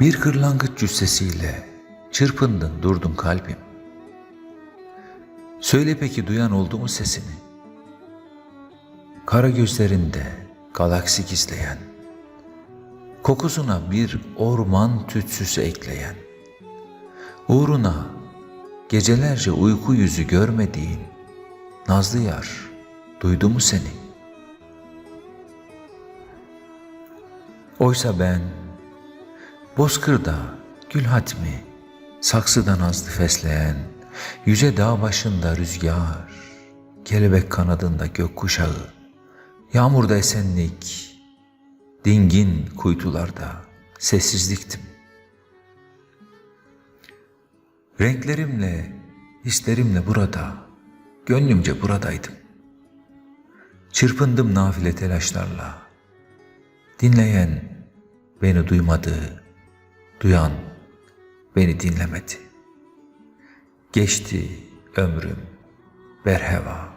Bir kırlangıç cüssesiyle çırpındın durdun kalbim. Söyle peki duyan oldu mu sesini? Kara gözlerinde galaksi gizleyen, kokusuna bir orman tütsüsü ekleyen, uğruna gecelerce uyku yüzü görmediğin nazlı yar duydu mu seni? Oysa ben Bozkırda gül hatmi, saksıda nazlı fesleğen, yüce dağ başında rüzgar, kelebek kanadında gökkuşağı, yağmurda esenlik, dingin kuytularda sessizliktim. Renklerimle, hislerimle burada, gönlümce buradaydım. Çırpındım nafile telaşlarla. Dinleyen beni duymadı, duyan beni dinlemedi. Geçti ömrüm berheva.